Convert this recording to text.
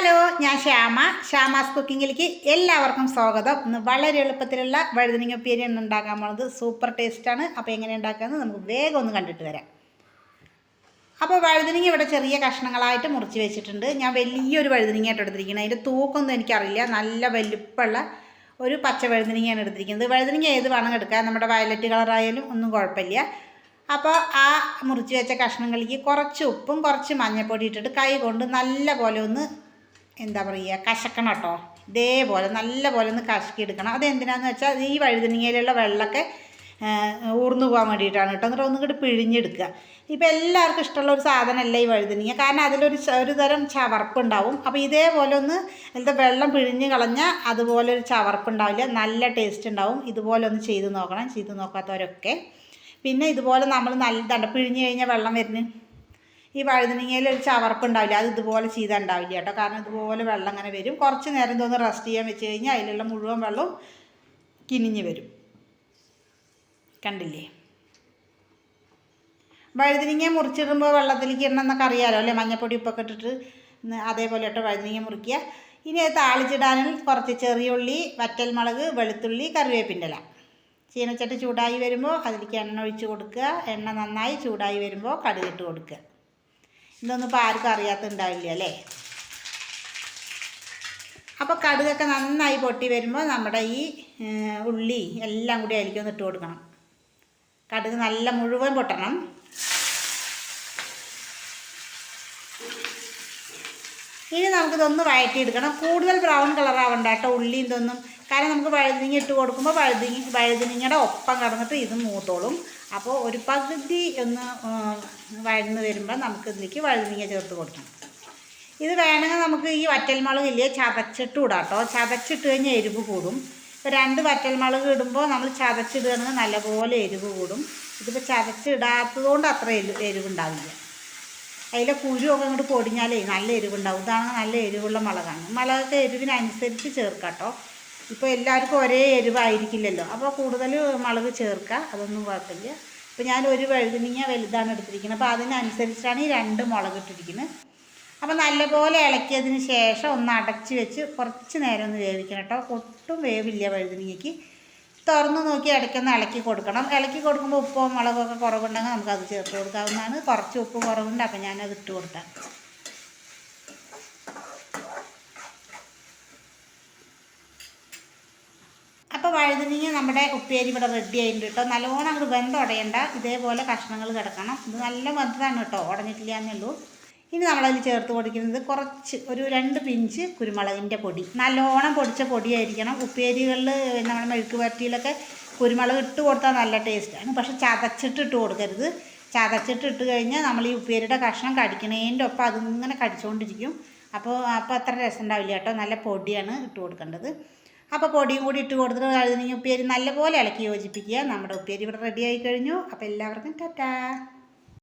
Hello ഞാൻ ശ്യാമ. ശ്യാമാസ് കുക്കിങ്ങിലേക്ക് എല്ലാവർക്കും സ്വാഗതം. ഇന്ന് വളരെ എളുപ്പത്തിലുള്ള വഴുതനങ്ങ ഉപ്പേരിയാണ് ഉണ്ടാക്കാൻ പോണത്. സൂപ്പർ ടേസ്റ്റാണ് അപ്പോൾ എങ്ങനെ ഉണ്ടാക്കാമെന്ന് നമുക്ക് വേഗം ഒന്ന് കണ്ടിട്ട് വരാം. അപ്പോൾ വഴുതനങ്ങ ഇവിടെ ചെറിയ കഷ്ണങ്ങളായിട്ട് മുറിച്ച് വെച്ചിട്ടുണ്ട്. ഞാൻ വലിയൊരു വഴുതനങ്ങയായിട്ട് എടുത്തിരിക്കുന്നത്. അതിന്റെ തൂക്കമൊന്നും എനിക്കറിയില്ല. നല്ല വലിപ്പമുള്ള ഒരു പച്ച വഴുതനങ്ങയാണ് എടുത്തിരിക്കുന്നത്. വഴുതനങ്ങ ഏത് വേണം എടുക്കാം. നമ്മുടെ വയലറ്റ് കളറായാലും ഒന്നും കുഴപ്പമില്ല. അപ്പോൾ ആ മുറിച്ച് വെച്ച കഷ്ണങ്ങളിലേക്ക് കുറച്ച് ഉപ്പും കുറച്ച് മഞ്ഞൾപ്പൊടി ഇട്ടിട്ട് കൈ കൊണ്ട് നല്ല പോലെ ഒന്ന് എന്താ പറയുക കശക്കണം കേട്ടോ. ഇതേപോലെ നല്ല പോലെ ഒന്ന് കശക്കി എടുക്കണം അതെന്തിനാന്ന് വെച്ചാൽ ഈ വഴുതനങ്ങയിലുള്ള വെള്ളമൊക്കെ ഊർന്നു പോകാൻ വേണ്ടിയിട്ടാണ് കേട്ടോ. എന്നിട്ട് ഒന്നും കൂടി പിഴിഞ്ഞെടുക്കുക. ഇപ്പോൾ എല്ലാവർക്കും ഇഷ്ടമുള്ള ഒരു സാധനമല്ല ഈ വഴുതനങ്ങ. കാരണം അതിലൊരു ഒരു തരം ചവർപ്പുണ്ടാവും. അപ്പോൾ ഇതേപോലെ ഒന്ന് എന്താ വെള്ളം പിഴിഞ്ഞ് കളഞ്ഞാൽ അതുപോലെ ഒരു ചവർപ്പുണ്ടാവില്ല. നല്ല ടേസ്റ്റ് ഉണ്ടാവും. ഇതുപോലെ ഒന്ന് ചെയ്ത് നോക്കണം. ചെയ്ത് നോക്കാത്തവരൊക്കെ. പിന്നെ ഇതുപോലെ നമ്മൾ നല്ല പിഴിഞ്ഞ് കഴിഞ്ഞാൽ വെള്ളം വരുന്നു ഈ വഴുതനങ്ങയിൽ ഒരു ചവർപ്പ് ഉണ്ടാവില്ല അത് ഇതുപോലെ ചെയ്താൽ ഉണ്ടാവില്ല കേട്ടോ. കാരണം ഇതുപോലെ വെള്ളം അങ്ങനെ വരും. കുറച്ച് നേരം തോന്നി റെസ്റ്റ് ചെയ്യാൻ വെച്ച് കഴിഞ്ഞാൽ അതിലുള്ള മുഴുവൻ വെള്ളവും കിനിഞ്ഞ് വരും. കണ്ടില്ലേ? വഴുതനങ്ങ മുറിച്ചിടുമ്പോൾ വെള്ളത്തിലേക്ക് ഇടണം എന്നൊക്കെ അറിയാലോ അല്ലേ? മഞ്ഞപ്പൊടി ഉപ്പൊക്കെ ഇട്ടിട്ട് അതേപോലെ ഇട്ട് വഴുതനങ്ങ മുറിക്കുക. ഇനി അത് താളിച്ചിടാനും കുറച്ച് ചെറിയ ഉള്ളി വറ്റൽമുളക് വെളുത്തുള്ളി കറിവേപ്പിന്റെ ഇല ചീനച്ചട്ടി ചൂടായി വരുമ്പോൾ അതിലേക്ക് എണ്ണ ഒഴിച്ച് കൊടുക്കുക. എണ്ണ നന്നായി ചൂടായി വരുമ്പോൾ കടുകിട്ട് കൊടുക്കുക. ഇതൊന്നും ഇപ്പോൾ ആർക്കും അറിയാത്തുണ്ടാവില്ല അല്ലേ? അപ്പോൾ കടുകൊക്കെ നന്നായി പൊട്ടി വരുമ്പോൾ നമ്മുടെ ഈ ഉള്ളി എല്ലാം കൂടി അതിലേക്ക് ഒന്ന് ഇട്ട് കൊടുക്കണം. കടുക് നല്ല മുഴുവൻ പൊട്ടണം. ഇനി നമുക്കിതൊന്ന് വഴറ്റിയെടുക്കണം. കൂടുതൽ ബ്രൗൺ കളറാവണ്ട കേട്ടോ ഉള്ളിയും ഇതൊന്നും. കാരണം നമുക്ക് വഴുതിങ്ങി ഇട്ട് കൊടുക്കുമ്പോൾ വഴുതിങ്ങി വഴുതിങ്ങയുടെ ഒപ്പം കടന്നിട്ട് ഇത് മൂത്തോളും. അപ്പോൾ ഒരു പകുതി ഒന്ന് വഴന്ന് വരുമ്പോൾ നമുക്ക് ഇതിലേക്ക് വഴുതിങ്ങ ചേർത്ത് കൊടുക്കണം. ഇത് വേണമെങ്കിൽ നമുക്ക് ഈ വറ്റൽമുളക് ഇല്ലേ ചതച്ചിട്ട് ഇടാം കേട്ടോ. ചതച്ചിട്ട് കഴിഞ്ഞാൽ എരിവ് കൂടും. ഇപ്പോൾ രണ്ട് വറ്റൽമുളക് ഇടുമ്പോൾ നമ്മൾ ചതച്ചിടുകയാണെങ്കിൽ നല്ലപോലെ എരിവ് കൂടും. ഇതിപ്പോൾ ചതച്ചിടാത്തത് കൊണ്ട് അത്ര എരിവ് എരിവുണ്ടാവില്ല. അതിലെ കുരുവൊക്കെ ഇങ്ങോട്ട് പൊടിഞ്ഞാലേ നല്ല എരിവുണ്ടാവും. ഇതാണ് നല്ല എരിവുള്ള മുളകാണ്. മുളകൊക്കെ എരിവിനനുസരിച്ച് ചേർക്കാം കേട്ടോ. ഇപ്പോൾ എല്ലാവർക്കും ഒരേ എരിവായിരിക്കില്ലല്ലോ. അപ്പോൾ കൂടുതൽ മുളക് ചേർക്കുക. അതൊന്നും കുഴപ്പമില്ല. ഇപ്പോൾ ഞാൻ ഒരു വഴുതനങ്ങ വലുതാണ് എടുത്തിരിക്കുന്നത്. അപ്പോൾ അതിനനുസരിച്ചാണ് ഈ രണ്ട് മുളക് ഇട്ടിരിക്കുന്നത്. അപ്പോൾ നല്ലപോലെ ഇളക്കിയതിന് ശേഷം ഒന്ന് അടച്ച് വെച്ച് കുറച്ച് നേരം ഒന്ന് വേവിക്കണം കേട്ടോ. ഒട്ടും വേവില്ല വഴുതനങ്ങയ്ക്ക്. തുറന്ന് നോക്കി ഇടയ്ക്കൊന്ന് ഇളക്കി കൊടുക്കണം. ഇളക്കി കൊടുക്കുമ്പോൾ ഉപ്പും മുളകൊക്കെ കുറവുണ്ടെങ്കിൽ നമുക്കത് ചേർത്ത് കൊടുക്കാവുന്നതാണ്. കുറച്ച് ഉപ്പ് കുറവുണ്ട് അപ്പം ഞാനത് ഇട്ട് കൊടുക്കാം. അപ്പോൾ വഴുതനങ്ങ നമ്മുടെ ഉപ്പേരി ഇവിടെ റെഡി ആയിട്ടുണ്ട് കേട്ടോ. നല്ലോണം അങ്ങോട്ട് വെന്തുടയണ്ട. ഇതേപോലെ കഷ്ണങ്ങൾ കിടക്കണം. ഇത് നല്ല വെന്തതാണ് കേട്ടോ. ഉടഞ്ഞിട്ടില്ല എന്നേ ഉള്ളൂ. ഇനി നമ്മളതിൽ ചേർത്ത് കൊടുക്കുന്നത് കുറച്ച് ഒരു രണ്ട് പിഞ്ച് കുരുമുളകിന്റെ പൊടി. നല്ലോണം പൊടിച്ച പൊടിയായിരിക്കണം. ഉപ്പേരികളിൽ നമ്മുടെ മെഴുക്ക് വരട്ടിയിലൊക്കെ കുരുമുളക് ഇട്ട് കൊടുത്താൽ നല്ല ടേസ്റ്റാണ് പക്ഷെ ചതച്ചിട്ട് ഇട്ട് കൊടുക്കരുത്. ചതച്ചിട്ട് ഇട്ട് കഴിഞ്ഞാൽ നമ്മൾ ഈ ഉപ്പേരിയുടെ കഷ്ണം കടിക്കണേന്റെ ഒപ്പം അതിങ്ങനെ കടിച്ചുകൊണ്ടിരിക്കും. അപ്പോൾ അപ്പോൾ അത്ര രസം ഉണ്ടാവില്ല കേട്ടോ. നല്ല പൊടിയാണ് ഇട്ട് കൊടുക്കേണ്ടത്. അപ്പോൾ പൊടിയും കൂടി ഇട്ട് കൊടുത്തിട്ട് വഴുതനങ്ങ ഉപ്പേരി നല്ലപോലെ ഇളക്കി യോജിപ്പിക്കുക. നമ്മുടെ ഉപ്പേരി ഇവിടെ റെഡി ആയി കഴിഞ്ഞു. അപ്പോൾ എല്ലാവർക്കും ടാറ്റാ.